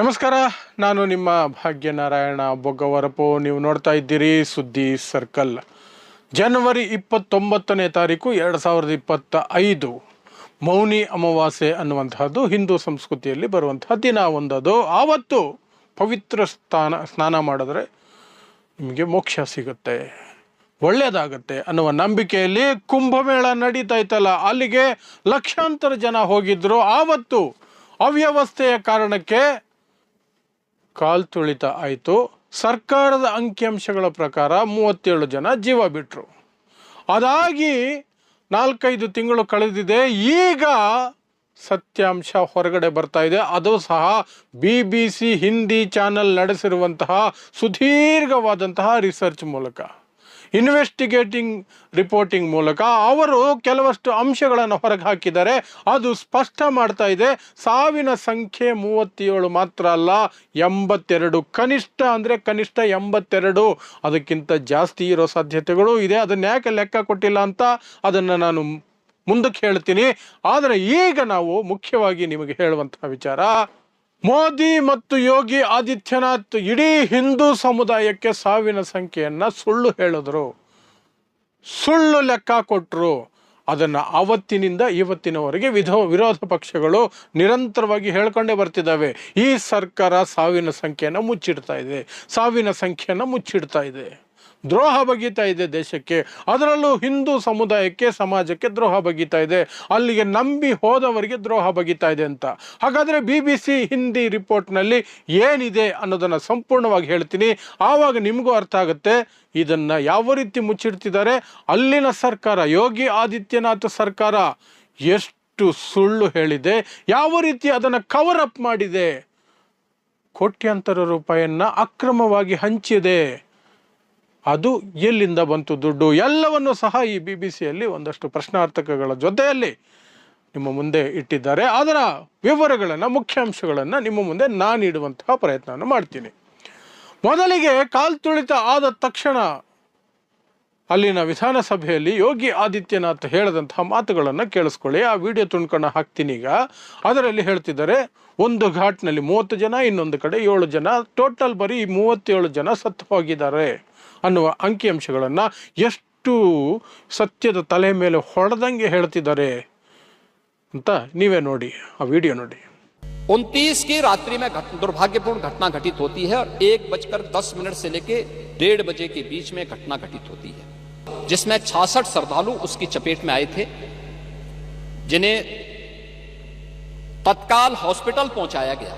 ನಮಸ್ಕಾರ, ನಾನು ನಿಮ್ಮ ಭಾಗ್ಯನಾರಾಯಣ ಬೊಗ್ಗವರಪು. ನೀವು ನೋಡ್ತಾ ಇದ್ದೀರಿ ಸುದ್ದಿ ಸರ್ಕಲ್. ಜನವರಿ ಇಪ್ಪತ್ತೊಂಬತ್ತನೇ ತಾರೀಕು ಎರಡು ಸಾವಿರದ ಇಪ್ಪತ್ತ ಐದು ಮೌನಿ ಅಮಾವಾಸ್ಯೆ ಅನ್ನುವಂತಹದ್ದು ಹಿಂದೂ ಸಂಸ್ಕೃತಿಯಲ್ಲಿ ಬರುವಂತಹ ದಿನ ಒಂದದು. ಆವತ್ತು ಪವಿತ್ರ ಸ್ಥಾನ, ಸ್ನಾನ ಮಾಡಿದ್ರೆ ನಿಮಗೆ ಮೋಕ್ಷ ಸಿಗುತ್ತೆ. ಒಳ್ಳೆಯದಾಗತ್ತೆ ಅನ್ನುವ ನಂಬಿಕೆಯಲ್ಲಿ ಕುಂಭಮೇಳ ನಡೀತಾ ಇತ್ತಲ್ಲ, ಅಲ್ಲಿಗೆ ಲಕ್ಷಾಂತರ ಜನ ಹೋಗಿದ್ರು. ಆವತ್ತು ಅವ್ಯವಸ್ಥೆಯ ಕಾರಣಕ್ಕೆ ಕಾಲ್ ತುಳಿತ ಆಯಿತು. ಸರ್ಕಾರದ ಅಂಕಿಅಂಶಗಳ ಪ್ರಕಾರ ಮೂವತ್ತೇಳು ಜನ ಜೀವ ಬಿಟ್ಟರು ಅದಾಗಿ ನಾಲ್ಕೈದು ತಿಂಗಳು ಕಳೆದಿದೆ. ಈಗ ಸತ್ಯಾಂಶ ಹೊರಗಡೆ ಬರ್ತಾ ಇದೆ. ಅದು ಸಹ B B C Hindi channel ನಡೆಸಿರುವಂತಹ ಸುದೀರ್ಘವಾದಂತಹ ರಿಸರ್ಚ್ ಮೂಲಕ. ಇನ್ವೆಸ್ಟಿಗೇಟಿಂಗ್ ರಿಪೋರ್ಟಿಂಗ್ ಮೂಲಕ ಅವರು ಕೆಲವಷ್ಟು ಅಂಶಗಳನ್ನು ಹೊರಗೆ ಹಾಕಿದ್ದಾರೆ. ಅದು ಸ್ಪಷ್ಟ ಮಾಡ್ತಾ ಇದೆ. ಸಾವಿನ ಸಂಖ್ಯೆ ಮೂವತ್ತೇಳು ಮಾತ್ರ ಅಲ್ಲ, ಎಂಬತ್ತೆರಡು ಕನಿಷ್ಠ ಅಂದರೆ ಕನಿಷ್ಠ ಎಂಬತ್ತೆರಡು. ಅದಕ್ಕಿಂತ ಜಾಸ್ತಿ ಇರೋ ಸಾಧ್ಯತೆಗಳು ಇದೆ. ಅದನ್ನ ಯಾಕೆ ಲೆಕ್ಕ ಕೊಟ್ಟಿಲ್ಲ ಅಂತ ಅದನ್ನು ನಾನು ಮುಂದಕ್ಕೆ ಹೇಳ್ತೀನಿ. ಆದರೆ ಈಗ ನಾವು ಮುಖ್ಯವಾಗಿ ನಿಮಗೆ ಹೇಳುವಂತಹ ವಿಚಾರ ಮೋದಿ ಮತ್ತು ಯೋಗಿ ಆದಿತ್ಯನಾಥ್ ಇಡೀ ಹಿಂದೂ ಸಮುದಾಯಕ್ಕೆ ಸಾವಿನ ಸಂಖ್ಯೆಯನ್ನು ಸುಳ್ಳು ಹೇಳಿದ್ರು. ಸುಳ್ಳು ಲೆಕ್ಕ ಕೊಟ್ಟರು ಅದನ್ನು ಆವತ್ತಿನಿಂದ ಇವತ್ತಿನವರೆಗೆ ವಿಧ, ವಿರೋಧ ಪಕ್ಷಗಳು ನಿರಂತರವಾಗಿ ಹೇಳ್ಕೊಂಡೇ ಬರ್ತಿದ್ದಾವೆ. ಈ ಸರ್ಕಾರ ಸಾವಿನ ಸಂಖ್ಯೆಯನ್ನು ಮುಚ್ಚಿಡ್ತಾ ಇದೆ. ಸಾವಿನ ಸಂಖ್ಯೆಯನ್ನು ಮುಚ್ಚಿಡ್ತಾ ಇದೆ. ದ್ರೋಹ ಬಗೀತಾ ಇದೆ ದೇಶಕ್ಕೆ. ಅದರಲ್ಲೂ ಹಿಂದೂ ಸಮುದಾಯಕ್ಕೆ, ಸಮಾಜಕ್ಕೆ ದ್ರೋಹ ಬಗೀತಾ ಇದೆ. ಅಲ್ಲಿಗೆ ನಂಬಿ ಹೋದವರಿಗೆ ದ್ರೋಹ ಬಗೀತಾ ಇದೆ ಅಂತ. ಹಾಗಾದರೆ ಬಿ ಬಿ ಸಿ ಹಿಂದಿ ರಿಪೋರ್ಟ್ನಲ್ಲಿ ಏನಿದೆ ಅನ್ನೋದನ್ನು ಸಂಪೂರ್ಣವಾಗಿ ಹೇಳ್ತೀನಿ. ಆವಾಗ ನಿಮಗೂ ಅರ್ಥ ಆಗುತ್ತೆ, ಇದನ್ನು ಯಾವ ರೀತಿ ಮುಚ್ಚಿಡ್ತಿದ್ದಾರೆ? ಅಲ್ಲಿನ ಸರ್ಕಾರ, ಯೋಗಿ ಆದಿತ್ಯನಾಥ್ ಸರ್ಕಾರ ಎಷ್ಟು ಸುಳ್ಳು ಹೇಳಿದೆ, ಯಾವ ರೀತಿ ಅದನ್ನು ಕವರ್ ಅಪ್ ಮಾಡಿದೆ? ಕೋಟ್ಯಾಂತರ ರೂಪಾಯಿಯನ್ನು ಅಕ್ರಮವಾಗಿ ಹಂಚಿದೆ. ಅದು ಎಲ್ಲಿಂದ ಬಂತು ದುಡ್ಡು ಎಲ್ಲವನ್ನು ಸಹ ಈ ಬಿ ಬಿ ಸಿಯಲ್ಲಿ ಒಂದಷ್ಟು ಪ್ರಶ್ನಾರ್ಥಕಗಳ ಜೊತೆಯಲ್ಲಿ ನಿಮ್ಮ ಮುಂದೆ ಇಟ್ಟಿದ್ದಾರೆ. ಅದರ ವಿವರಗಳನ್ನು, ಮುಖ್ಯಾಂಶಗಳನ್ನು ನಿಮ್ಮ ಮುಂದೆ ನಾನು ಇಡುವಂತಹ ಪ್ರಯತ್ನವನ್ನು ಮಾಡ್ತೀನಿ. ಮೊದಲಿಗೆ ಕಾಲ್ ತುಳಿತ ಆದ ತಕ್ಷಣ ಅಲ್ಲಿನ ವಿಧಾನಸಭೆಯಲ್ಲಿ ಯೋಗಿ ಆದಿತ್ಯನಾಥ್ ಹೇಳಿದಂತಹ ಮಾತುಗಳನ್ನು ಕೇಳಿಸ್ಕೊಳ್ಳಿ ಆ ವಿಡಿಯೋ ತುಂಡ್ಕೊಂಡು ಹಾಕ್ತೀನಿ ಈಗ ಅದರಲ್ಲಿ ಹೇಳ್ತಿದ್ದಾರೆ ಒಂದು ಘಾಟ್ನಲ್ಲಿ ಮೂವತ್ತು ಜನ ಇನ್ನೊಂದು ಕಡೆ ಏಳು ಜನ ಟೋಟಲ್ ಬರೀ ಮೂವತ್ತೇಳು ಜನ ಸತ್ತು ಹೋಗಿದ್ದಾರೆ ಅನ್ನುವ ಅಂಕಿಅಂಶಗಳನ್ನು ಎಷ್ಟು ಸತ್ಯದ ತಲೆ ಮೇಲೆ ಹೊಡೆದಂಗೆ ಹೇಳ್ತಿದ್ದಾರೆ ಅಂತ ನೀವೇ ನೋಡಿ ಆ ವಿಡಿಯೋ ನೋಡಿ उनतीस की रात्रि में घट, दुर्भाग्यपूर्ण घटना घटित होती है और एक बजकर दस मिनट से लेकर डेढ़ बजे के बीच में घटना घटित होती है जिसमें छियासठ श्रद्धालु उसकी चपेट में आए थे, जिन्हें तत्काल हॉस्पिटल पहुँचाया गया,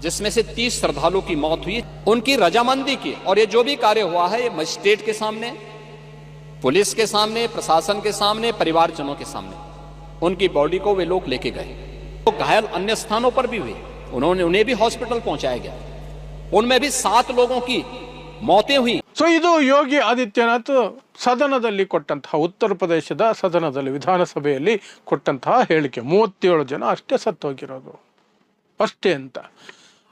जिसमें से 30 श्रद्धालु की मौत हुई। उनकी रजामंदी की, और ये जो भी कार्य हुआ है, ये मजिस्ट्रेट के सामने, पुलिस के सामने, प्रशासन के सामने, परिवारजनों के सामने, उनकी बॉडी को वे लोग लेके गए। तो घायल अन्य स्थानों पर भी हुए। उन्होंने उन्हें भी हॉस्पिटल पहुँचाया गया। उनमें भी सात लोगों की मौतें हुई। ಸೊ ಇದು ಯೋಗಿ ಆದಿತ್ಯನಾಥ್ ಸದನದಲ್ಲಿ ಕೊಟ್ಟಂತಹ ಉತ್ತರ ಪ್ರದೇಶದ ಸದನದಲ್ಲಿ ವಿಧಾನಸಭೆಯಲ್ಲಿ ಕೊಟ್ಟಂತಹ ಹೇಳಿಕೆ. ಮೂವತ್ತೇಳು ಜನ ಅಷ್ಟೇ ಸತ್ತೋಗಿರೋದು. ಅಷ್ಟೇ ಅಂತ.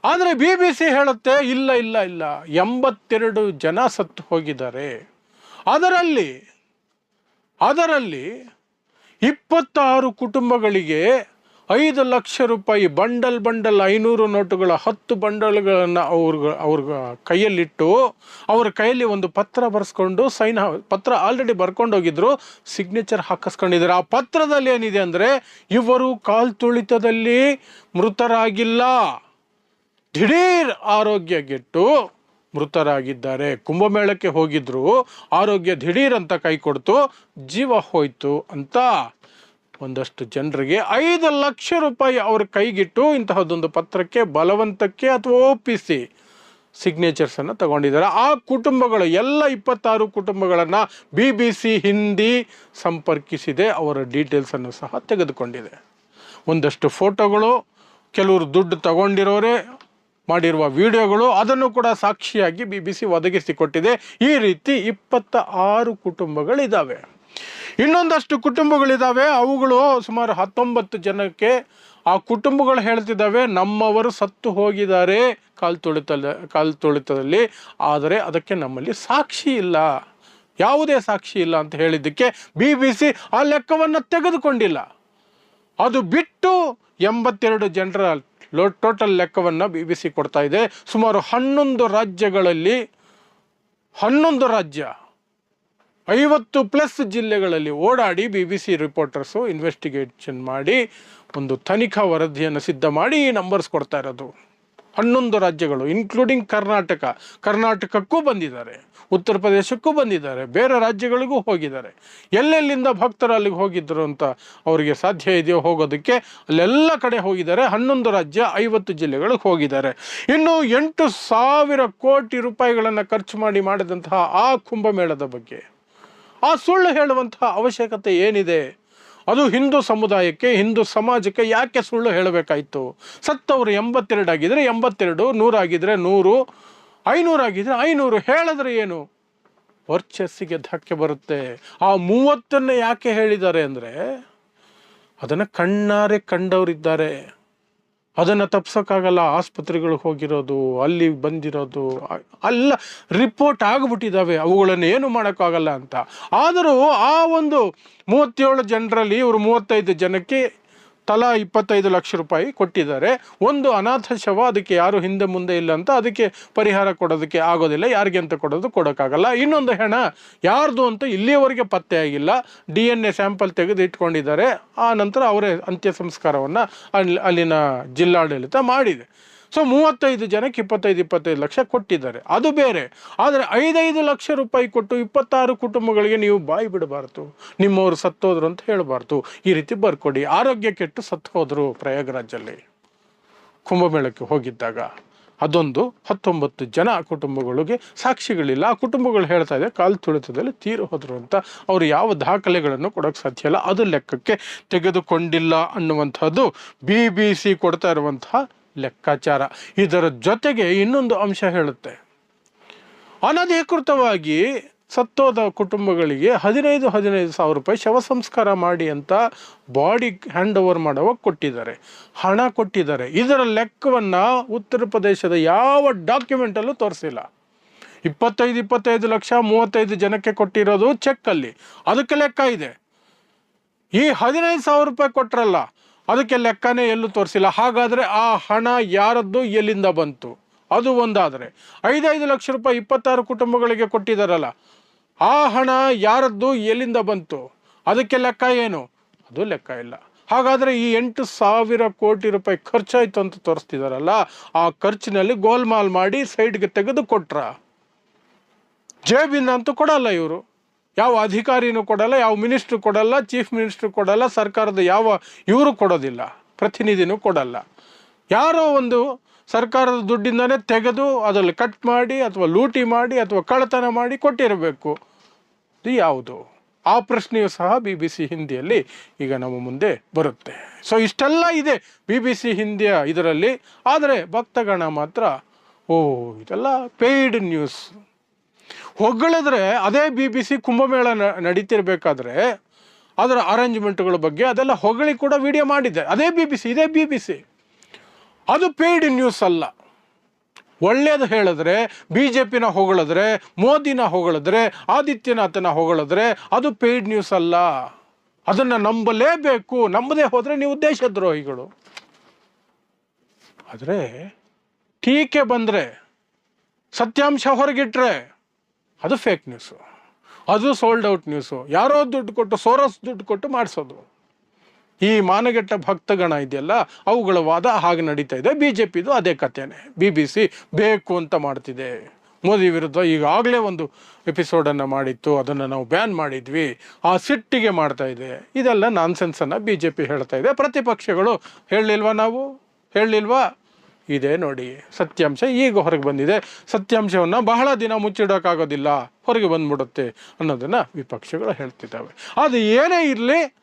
ಆದರೆ ಬಿ ಬಿ ಸಿ ಹೇಳುತ್ತೆ, ಇಲ್ಲ ಇಲ್ಲ ಇಲ್ಲ, ಎಂಬತ್ತೆರಡು ಜನ ಸತ್ತು ಹೋಗಿದ್ದಾರೆ. ಅದರಲ್ಲಿ ಅದರಲ್ಲಿ ಇಪ್ಪತ್ತಾರು ಕುಟುಂಬಗಳಿಗೆ ಐದು ಲಕ್ಷ ರೂಪಾಯಿ ಬಂಡಲ್ ಬಂಡಲ್ ಐನೂರು ನೋಟುಗಳ ಹತ್ತು ಬಂಡಲ್ಗಳನ್ನು ಅವ್ರ ಅವ್ರ ಕೈಯಲ್ಲಿಟ್ಟು ಅವ್ರ ಕೈಯಲ್ಲಿ ಒಂದು ಪತ್ರ ಬರೆಸ್ಕೊಂಡು ಸೈನ್ ಪತ್ರ ಆಲ್ರೆಡಿ ಬರ್ಕೊಂಡು ಹೋಗಿದ್ರು, ಸಿಗ್ನೇಚರ್ ಹಾಕಿಸ್ಕೊಂಡಿದ್ದಾರೆ ಆ ಪತ್ರದಲ್ಲಿ ಏನಿದೆ ಅಂದರೆ, ಇವರು ಕಾಲ್ ತುಳಿತದಲ್ಲಿ ಮೃತರಾಗಿಲ್ಲ. ದಿಢೀರ್ ಆರೋಗ್ಯಗೆಟ್ಟು ಮೃತರಾಗಿದ್ದಾರೆ. ಕುಂಭಮೇಳಕ್ಕೆ ಹೋಗಿದ್ರು, ಆರೋಗ್ಯ ದಿಢೀರ್ ಅಂತ ಕೈ ಕೊಡ್ತು, ಜೀವ ಹೋಯ್ತು ಅಂತ. ಒಂದಷ್ಟು ಜನರಿಗೆ ಐದು ಲಕ್ಷ ರೂಪಾಯಿ ಅವ್ರ ಕೈಗಿಟ್ಟು ಇಂತಹದ್ದೊಂದು ಪತ್ರಕ್ಕೆ ಬಲವಂತಕ್ಕೆ ಅಥವಾ ಒಪ್ಪಿಸಿ ಸಿಗ್ನೇಚರ್ಸನ್ನು ತಗೊಂಡಿದ್ದಾರೆ. ಆ ಕುಟುಂಬಗಳು, ಎಲ್ಲ ಇಪ್ಪತ್ತಾರು ಕುಟುಂಬಗಳನ್ನು ಬಿ ಬಿ ಸಿ ಹಿಂದಿ ಸಂಪರ್ಕಿಸಿದೆ. ಅವರ ಡೀಟೇಲ್ಸನ್ನು ಸಹ ತೆಗೆದುಕೊಂಡಿದೆ. ಒಂದಷ್ಟು ಫೋಟೋಗಳು ಕೆಲವರು ದುಡ್ಡು ತಗೊಂಡಿರೋರೆ ಮಾಡಿರುವ ವಿಡಿಯೋಗಳು ಅದನ್ನು ಕೂಡ ಸಾಕ್ಷಿಯಾಗಿ ಬಿ ಬಿ ಸಿ ಒದಗಿಸಿಕೊಟ್ಟಿದೆ. ಈ ರೀತಿ ಇಪ್ಪತ್ತ ಆರು ಕುಟುಂಬಗಳಿದ್ದಾವೆ. ಇನ್ನೊಂದಷ್ಟು ಕುಟುಂಬಗಳಿದ್ದಾವೆ ಅವುಗಳು ಸುಮಾರು ಹತ್ತೊಂಬತ್ತು ಜನಕ್ಕೆ ಆ ಕುಟುಂಬಗಳು ಹೇಳ್ತಿದ್ದಾವೆ ನಮ್ಮವರು ಸತ್ತು ಹೋಗಿದ್ದಾರೆ ಕಾಲು ತುಳಿತದ ಕಾಲು ತುಳಿತದಲ್ಲಿ. ಆದರೆ ಅದಕ್ಕೆ ನಮ್ಮಲ್ಲಿ ಸಾಕ್ಷಿ ಇಲ್ಲ. ಯಾವುದೇ ಸಾಕ್ಷಿ ಇಲ್ಲ ಅಂತ ಹೇಳಿದ್ದಕ್ಕೆ ಬಿ ಬಿ ಸಿ ಆ ಲೆಕ್ಕವನ್ನು ತೆಗೆದುಕೊಂಡಿಲ್ಲ. ಅದು ಬಿಟ್ಟು ಎಂಬತ್ತೆರಡು ಜನರ ಲೋ, ಟೋಟಲ್ ಲೆಕ್ಕವನ್ನು ಬಿ ಬಿ ಸಿ ಕೊಡ್ತಾ ಇದೆ. ಸುಮಾರು ಹನ್ನೊಂದು ರಾಜ್ಯಗಳಲ್ಲಿ, ಹನ್ನೊಂದು ರಾಜ್ಯ ಐವತ್ತು ಪ್ಲಸ್ ಜಿಲ್ಲೆಗಳಲ್ಲಿ ಓಡಾಡಿ B B C reporters investigation ಮಾಡಿ ಒಂದು ತನಿಖಾ ವರದಿಯನ್ನು ಸಿದ್ಧ ಮಾಡಿ ಈ ನಂಬರ್ಸ್ ಕೊಡ್ತಾ ಇರೋದು. ಹನ್ನೊಂದು ರಾಜ್ಯಗಳು ಇನ್ಕ್ಲೂಡಿಂಗ್ ಕರ್ನಾಟಕ, ಕರ್ನಾಟಕಕ್ಕೂ ಬಂದಿದ್ದಾರೆ, ಉತ್ತರ ಪ್ರದೇಶಕ್ಕೂ ಬಂದಿದ್ದಾರೆ, ಬೇರೆ ರಾಜ್ಯಗಳಿಗೂ ಹೋಗಿದ್ದಾರೆ. ಎಲ್ಲೆಲ್ಲಿಂದ ಭಕ್ತರು ಅಲ್ಲಿಗೆ ಹೋಗಿದ್ದರು ಅಂತ ಅವರಿಗೆ ಸಾಧ್ಯ ಇದೆಯೋ ಹೋಗೋದಕ್ಕೆ ಅಲ್ಲೆಲ್ಲ ಕಡೆ ಹೋಗಿದ್ದಾರೆ, ಹನ್ನೊಂದು ರಾಜ್ಯ, ಐವತ್ತು ಜಿಲ್ಲೆಗಳಿಗೆ ಹೋಗಿದ್ದಾರೆ. ಇನ್ನು ಎಂಟು ಸಾವಿರ ಕೋಟಿ ರೂಪಾಯಿಗಳನ್ನು ಖರ್ಚು ಮಾಡಿ ಮಾಡಿದಂತಹ ಆ ಕುಂಭಮೇಳದ ಬಗ್ಗೆ. ಆ ಸುಳ್ಳು ಹೇಳುವಂತಹ ಅವಶ್ಯಕತೆ ಏನಿದೆ? ಅದು ಹಿಂದೂ ಸಮುದಾಯಕ್ಕೆ, ಹಿಂದೂ ಸಮಾಜಕ್ಕೆ ಯಾಕೆ ಸುಳ್ಳು ಹೇಳಬೇಕಾಯಿತು? ಸತ್ತವರು ಎಂಬತ್ತೆರಡು ಆಗಿದ್ರೆ ಎಂಬತ್ತೆರಡು ನೂರಾಗಿದ್ರೆ ನೂರು ಐನೂರಾಗಿದ್ರೆ ಐನೂರು. ಹೇಳಿದ್ರೆ ಏನು? ವರ್ಚಸ್ಸಿಗೆ ಧಕ್ಕೆ ಬರುತ್ತೆ. ಆ ಮೂವತ್ತನ್ನು ಯಾಕೆ ಹೇಳಿದ್ದಾರೆ ಅಂದರೆ, ಅದನ್ನು ಕಣ್ಣಾರೆ ಕಂಡವರಿದ್ದಾರೆ. ಅದನ್ನು ತಪ್ಸೋಕ್ಕಾಗಲ್ಲ ಆಸ್ಪತ್ರೆಗಳಿಗೆ ಹೋಗಿರೋದು, ಅಲ್ಲಿ ಬಂದಿರೋದು ಅಲ್ಲ, ರಿಪೋರ್ಟ್ ಆಗಿಬಿಟ್ಟಿದ್ದಾವೆ ಅವುಗಳನ್ನು ಏನು ಮಾಡೋಕ್ಕಾಗಲ್ಲ ಅಂತ. ಆದರೂ ಆ ಒಂದು ಮೂವತ್ತೇಳು ಜನರಲ್ಲಿ ಇವರು ಮೂವತ್ತೈದು ಜನಕ್ಕೆ ತಲಾ ಇಪ್ಪತ್ತೈದು ಲಕ್ಷ ರೂಪಾಯಿ ಕೊಟ್ಟಿದ್ದಾರೆ. ಒಂದು ಅನಾಥ ಶವ ಅದಕ್ಕೆ ಯಾರು ಹಿಂದೆ ಮುಂದೆ ಇಲ್ಲ ಅಂತ ಅದಕ್ಕೆ ಪರಿಹಾರ ಕೊಡೋದಕ್ಕೆ ಆಗೋದಿಲ್ಲ. ಯಾರಿಗೆ ಅಂತ ಕೊಡೋದು ಕೊಡೋಕ್ಕಾಗಲ್ಲ. ಇನ್ನೊಂದು ಹೆಣ ಯಾರ್ದು ಅಂತ ಇಲ್ಲಿಯವರೆಗೆ ಪತ್ತೆ ಆಗಿಲ್ಲ. ಡಿ ಎನ್ ಎ ಸ್ಯಾಂಪಲ್ ತೆಗೆದು ಇಟ್ಕೊಂಡಿದ್ದಾರೆ. ಆ ನಂತರ ಅವರೇ ಅಂತ್ಯ ಸಂಸ್ಕಾರವನ್ನು ಅಲ್ಲಿ ಅಲ್ಲಿನ ಜಿಲ್ಲಾಡಳಿತ ಮಾಡಿದೆ. ಸೊ ಮೂವತ್ತೈದು ಜನಕ್ಕೆ ಇಪ್ಪತ್ತೈದು ಇಪ್ಪತ್ತೈದು ಲಕ್ಷ ಕೊಟ್ಟಿದ್ದಾರೆ. ಅದು ಬೇರೆ. ಆದರೆ ಐದೈದು ಲಕ್ಷ ರೂಪಾಯಿ ಕೊಟ್ಟು ಇಪ್ಪತ್ತಾರು ಕುಟುಂಬಗಳಿಗೆ ನೀವು ಬಾಯಿ ಬಿಡಬಾರ್ದು. ನಿಮ್ಮವರು ಸತ್ತೋದ್ರು ಅಂತ ಹೇಳಬಾರ್ದು. ಈ ರೀತಿ ಬರ್ಕೊಡಿ. ಆರೋಗ್ಯ ಕೆಟ್ಟು ಸತ್ತು ಹೋದರು ಪ್ರಯಾಗರಾಜಲ್ಲಿ ಕುಂಭಮೇಳಕ್ಕೆ ಹೋಗಿದ್ದಾಗ ಅದೊಂದು ಹತ್ತೊಂಬತ್ತು ಜನ ಕುಟುಂಬಗಳಿಗೆ ಸಾಕ್ಷಿಗಳಿಲ್ಲ. ಆ ಕುಟುಂಬಗಳು ಹೇಳ್ತಾ ಇದೆ, ಕಾಲು ತುಳಿತದಲ್ಲಿ ತೀರು ಹೋದರು ಅಂತ. ಅವರು ಯಾವ ದಾಖಲೆಗಳನ್ನು ಕೊಡೋಕೆ ಸಾಧ್ಯ ಇಲ್ಲ. ಅದು ಲೆಕ್ಕಕ್ಕೆ ತೆಗೆದುಕೊಂಡಿಲ್ಲ ಅನ್ನುವಂಥದ್ದು ಬಿ ಬಿ ಸಿ ಕೊಡ್ತಾ ಇರುವಂತಹ ಲೆಕ್ಕಾಚಾರ. ಇದರ ಜೊತೆಗೆ ಇನ್ನೊಂದು ಅಂಶ ಹೇಳುತ್ತೆ. ಅನಧಿಕೃತವಾಗಿ ಸತ್ತೋದ ಕುಟುಂಬಗಳಿಗೆ ಹದಿನೈದು ಹದಿನೈದು ಸಾವಿರ ರೂಪಾಯಿ ಶವ ಸಂಸ್ಕಾರ ಮಾಡಿ ಅಂತ ಬಾಡಿ ಹ್ಯಾಂಡ್ ಓವರ್ ಮಾಡುವಾಗ ಕೊಟ್ಟಿದ್ದಾರೆ. ಹಣ ಕೊಟ್ಟಿದ್ದಾರೆ. ಇದರ ಲೆಕ್ಕವನ್ನು ಉತ್ತರ ಪ್ರದೇಶದ ಯಾವ ಡಾಕ್ಯುಮೆಂಟಲ್ಲೂ ತೋರಿಸಿಲ್ಲ. ಇಪ್ಪತ್ತೈದು ಇಪ್ಪತ್ತೈದು ಲಕ್ಷ, ಮೂವತ್ತೈದು ಜನಕ್ಕೆ ಕೊಟ್ಟಿರೋದು ಚೆಕ್ಕಲ್ಲಿ ಅದಕ್ಕೆ ಲೆಕ್ಕ ಇದೆ. ಈ ಹದಿನೈದು ಸಾವಿರ ರೂಪಾಯಿ ಕೊಟ್ರಲ್ಲ ಅದಕ್ಕೆ ಲೆಕ್ಕನೇ ಎಲ್ಲೂ ತೋರಿಸಿಲ್ಲ. ಹಾಗಾದರೆ ಆ ಹಣ ಯಾರದ್ದು ಎಲ್ಲಿಂದ ಬಂತು? ಅದು ಒಂದಾದರೆ. ಐದೈದು ಲಕ್ಷ ರೂಪಾಯಿ ಇಪ್ಪತ್ತಾರು ಕುಟುಂಬಗಳಿಗೆ ಕೊಟ್ಟಿದ್ದಾರಲ್ಲ ಆ ಹಣ ಯಾರದ್ದು ಎಲ್ಲಿಂದ ಬಂತು? ಅದಕ್ಕೆ ಲೆಕ್ಕ ಏನು? ಅದು ಲೆಕ್ಕ ಇಲ್ಲ. ಹಾಗಾದರೆ ಈ ಎಂಟು ಸಾವಿರ ಕೋಟಿ ರೂಪಾಯಿ ಖರ್ಚಾಯಿತು ಅಂತ ತೋರಿಸ್ತಿದಾರಲ್ಲ, ಆ ಖರ್ಚಿನಲ್ಲಿ ಗೋಲ್ಮಾಲ್ ಮಾಡಿ ಸೈಡ್ಗೆ ತೆಗೆದು ಕೊಟ್ರ? ಜೇಬಿನ ಅಂತೂ ಕೊಡಲ್ಲ ಇವರು. ಯಾವ ಅಧಿಕಾರಿನೂ ಕೊಡಲ್ಲ, ಯಾವ ಮಿನಿಸ್ಟ್ರು ಕೊಡಲ್ಲ, ಚೀಫ್ ಮಿನಿಸ್ಟ್ರು ಕೊಡಲ್ಲ, ಸರ್ಕಾರದ ಯಾವ ಇವರು ಕೊಡೋದಿಲ್ಲ, ಪ್ರತಿನಿಧಿನೂ ಕೊಡಲ್ಲ. ಯಾರೋ ಒಂದು ಸರ್ಕಾರದ ದುಡ್ಡಿಂದನೇ ತೆಗೆದು ಅದರಲ್ಲಿ ಕಟ್ ಮಾಡಿ ಅಥವಾ ಲೂಟಿ ಮಾಡಿ ಅಥವಾ ಕಳ್ಳತನ ಮಾಡಿ ಕೊಟ್ಟಿರಬೇಕು. ಇದು ಯಾವುದು? ಆ ಪ್ರಶ್ನೆಯು ಸಹ ಬಿ ಬಿ ಸಿ ಹಿಂದಿಯಲ್ಲಿ ಈಗ ನಮ್ಮ ಮುಂದೆ ಬರುತ್ತೆ. ಸೊ ಇಷ್ಟೆಲ್ಲ ಇದೆ ಬಿ ಬಿ ಸಿ ಹಿಂದಿಯ ಇದರಲ್ಲಿ, ಆದರೆ ಭಕ್ತಗಣ ಮಾತ್ರ ಓ ಇದೆಲ್ಲ ಪೇಯ್ಡ್ ನ್ಯೂಸ್ ಹೊಗಳಿದ್ರೆ ಅದೇ ಬಿ ಬಿ ಸಿ ಕುಂಭಮೇಳ ನಡೀತಿರ್ಬೇಕಾದ್ರೆ ಅದರ ಅರೇಂಜ್ಮೆಂಟ್ಗಳ ಬಗ್ಗೆ ಅದೆಲ್ಲ ಹೊಗಳಿ ಕೂಡ ವಿಡಿಯೋ ಮಾಡಿದ್ದೆ. ಅದೇ ಬಿ ಬಿ ಸಿ ಇದೇ ಬಿ ಬಿ ಸಿ ಅದು ಪೇಯ್ಡ್ ನ್ಯೂಸ್ ಅಲ್ಲ. ಒಳ್ಳೇದು ಹೇಳಿದ್ರೆ ಬಿ ಜೆ ಪಿನ ಹೊಗಳಿದ್ರೆ, ಮೋದಿನ ಹೊಗಳಿದ್ರೆ, ಆದಿತ್ಯನಾಥನ ಹೊಗಳಿದ್ರೆ ಅದು ಪೇಯ್ಡ್ ನ್ಯೂಸ್ ಅಲ್ಲ. ಅದನ್ನು ನಂಬಲೇಬೇಕು. ನಂಬದೇ ಹೋದರೆ ನೀವು ದೇಶದ್ರೋಹಿಗಳು. ಆದರೆ ಟೀಕೆ ಬಂದರೆ ಸತ್ಯಾಂಶ ಹೊರಗಿಟ್ರೆ ಅದು ಫೇಕ್ ನ್ಯೂಸು ಅದು ಸೋಲ್ಡ್ ಔಟ್ ನ್ಯೂಸು ಯಾರೋ ದುಡ್ಡು ಕೊಟ್ಟು, ಸೋರಸ್ ದುಡ್ಡು ಕೊಟ್ಟು ಮಾಡಿಸೋದು. ಈ ಮಾನಗೆಟ್ಟ ಭಕ್ತಗಣ ಇದೆಯಲ್ಲ, ಅವುಗಳ ವಾದ ಹಾಗೆ ನಡೀತಾ ಇದೆ. ಬಿ ಜೆ ಪಿದು ಅದೇ ಕಥೆನೇ. ಬಿ ಬಿ ಸಿ ಬೇಕು ಅಂತ ಮಾಡ್ತಿದೆ. ಮೋದಿ ವಿರುದ್ಧ ಈಗಾಗಲೇ ಒಂದು ಎಪಿಸೋಡನ್ನು ಮಾಡಿತ್ತು. ಅದನ್ನು ನಾವು ಬ್ಯಾನ್ ಮಾಡಿದ್ವಿ. ಆ ಸಿಟ್ಟಿಗೆ ಮಾಡ್ತಾ ಇದೆ. ಇದೆಲ್ಲ ನಾನ್ಸೆನ್ಸನ್ನು ಬಿ ಜೆ ಪಿ ಹೇಳ್ತಾ ಇದೆ. ಪ್ರತಿಪಕ್ಷಗಳು ಹೇಳಲಿಲ್ವಾ ನಾವು? ಹೇಳಲಿಲ್ವಾ? ಇದೆ ನೋಡಿ. ಸತ್ಯಾಂಶ ಈಗ ಹೊರಗೆ ಬಂದಿದೆ. ಸತ್ಯಾಂಶವನ್ನು ಬಹಳ ದಿನ ಮುಚ್ಚಿಡೋಕ್ಕಾಗೋದಿಲ್ಲ ಹೊರಗೆ ಬಂದ್ಬಿಡುತ್ತೆ ಅನ್ನೋದನ್ನು ವಿಪಕ್ಷಗಳು ಹೇಳ್ತಿದ್ದಾವೆ. ಅದು ಏನೇ ಇರಲಿ,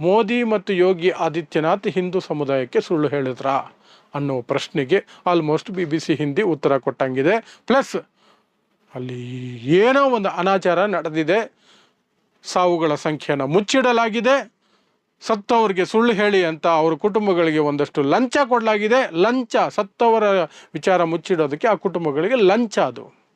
ಮೋದಿ ಮತ್ತು ಯೋಗಿ ಆದಿತ್ಯನಾಥ್ ಹಿಂದೂ ಸಮುದಾಯಕ್ಕೆ ಸುಳ್ಳು ಹೇಳಿದ್ರಾ ಅನ್ನೋ ಪ್ರಶ್ನೆಗೆ almost B B C Hindi ಉತ್ತರ ಕೊಟ್ಟಂಗಿದೆ. ಪ್ಲಸ್ ಅಲ್ಲಿ ಏನೋ ಒಂದು ಅನಾಚಾರ ನಡೆದಿದೆ. ಸಾವುಗಳ ಸಂಖ್ಯೆಯನ್ನು ಮುಚ್ಚಿಡಲಾಗಿದೆ. ಸತ್ತವರಿಗೆ ಸುಳ್ಳು ಹೇಳಿ ಅಂತ ಅವ್ರ ಕುಟುಂಬಗಳಿಗೆ ಒಂದಷ್ಟು ಲಂಚ ಕೊಡಲಾಗಿದೆ. ಲಂಚ, ಸತ್ತವರ ವಿಚಾರ ಮುಚ್ಚಿಡೋದಕ್ಕೆ ಆ ಕುಟುಂಬಗಳಿಗೆ ಲಂಚ ಅದು.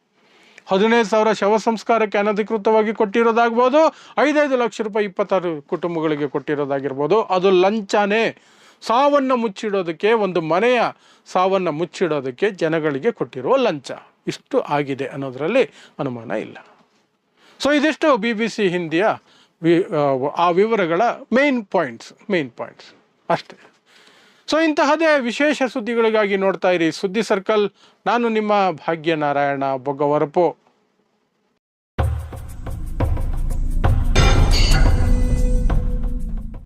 ಹದಿನೈದು ಸಾವಿರ ಶವ ಸಂಸ್ಕಾರಕ್ಕೆ ಅನಧಿಕೃತವಾಗಿ ಕೊಟ್ಟಿರೋದಾಗ್ಬೋದು, ಐದೈದು ಲಕ್ಷ ರೂಪಾಯಿ ಇಪ್ಪತ್ತಾರು ಕುಟುಂಬಗಳಿಗೆ ಕೊಟ್ಟಿರೋದಾಗಿರ್ಬೋದು. ಅದು ಲಂಚನೇ. ಸಾವನ್ನು ಮುಚ್ಚಿಡೋದಕ್ಕೆ, ಒಂದು ಮನೆಯ ಸಾವನ್ನು ಮುಚ್ಚಿಡೋದಕ್ಕೆ ಜನಗಳಿಗೆ ಕೊಟ್ಟಿರುವ ಲಂಚ. ಇಷ್ಟು ಆಗಿದೆ ಅನ್ನೋದರಲ್ಲಿ ಅನುಮಾನ ಇಲ್ಲ. ಸೊ ಇದಿಷ್ಟು ಬಿ ಬಿ ಸಿ ಹಿಂದಿಯ ವಿ, ಆ ವಿವರಗಳ ಮೇನ್ ಪಾಯಿಂಟ್ಸ್ ಮೇನ್ ಪಾಯಿಂಟ್ಸ್ ಅಷ್ಟೇ. ಸೊ ಇಂತಹದೇ ವಿಶೇಷ ಸುದ್ದಿಗಳಿಗಾಗಿ ನೋಡ್ತಾ ಇರಿ. ಸುದ್ದಿ ಸರ್ಕಲ್ ನಾನು ನಿಮ್ಮ ಭಾಗ್ಯನಾರಾಯಣ ಬೊಗ್ಗವರಪು